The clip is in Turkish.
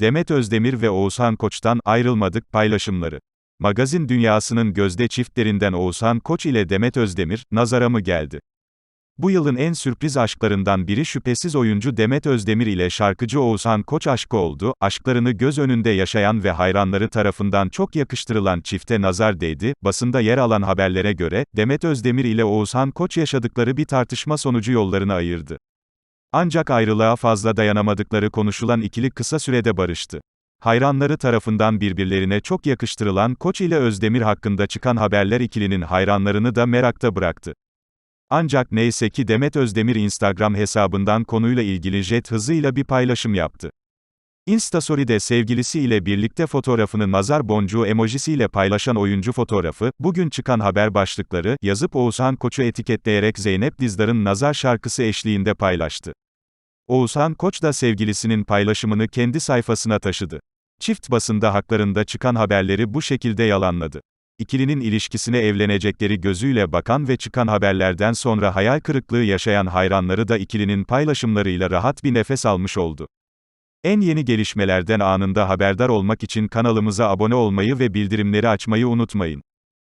Demet Özdemir ve Oğuzhan Koç'tan ayrılmadık paylaşımları. Magazin dünyasının gözde çiftlerinden Oğuzhan Koç ile Demet Özdemir, nazara mı geldi? Bu yılın en sürpriz aşklarından biri şüphesiz oyuncu Demet Özdemir ile şarkıcı Oğuzhan Koç aşkı oldu. Aşklarını göz önünde yaşayan ve hayranları tarafından çok yakıştırılan çifte nazar değdi. Basında yer alan haberlere göre, Demet Özdemir ile Oğuzhan Koç yaşadıkları bir tartışma sonucu yollarını ayırdı. Ancak ayrılığa fazla dayanamadıkları konuşulan ikili kısa sürede barıştı. Hayranları tarafından birbirlerine çok yakıştırılan Koç ile Özdemir hakkında çıkan haberler ikilinin hayranlarını da merakta bıraktı. Ancak neyse ki Demet Özdemir Instagram hesabından konuyla ilgili jet hızıyla bir paylaşım yaptı. Instastory'de sevgilisiyle birlikte fotoğrafını nazar boncuğu emojisiyle paylaşan oyuncu fotoğrafı, bugün çıkan haber başlıkları, yazıp Oğuzhan Koç'u etiketleyerek Zeynep Dizdar'ın nazar şarkısı eşliğinde paylaştı. Oğuzhan Koç da sevgilisinin paylaşımını kendi sayfasına taşıdı. Çift basında haklarında çıkan haberleri bu şekilde yalanladı. İkilinin ilişkisine evlenecekleri gözüyle bakan ve çıkan haberlerden sonra hayal kırıklığı yaşayan hayranları da ikilinin paylaşımlarıyla rahat bir nefes almış oldu. En yeni gelişmelerden anında haberdar olmak için kanalımıza abone olmayı ve bildirimleri açmayı unutmayın.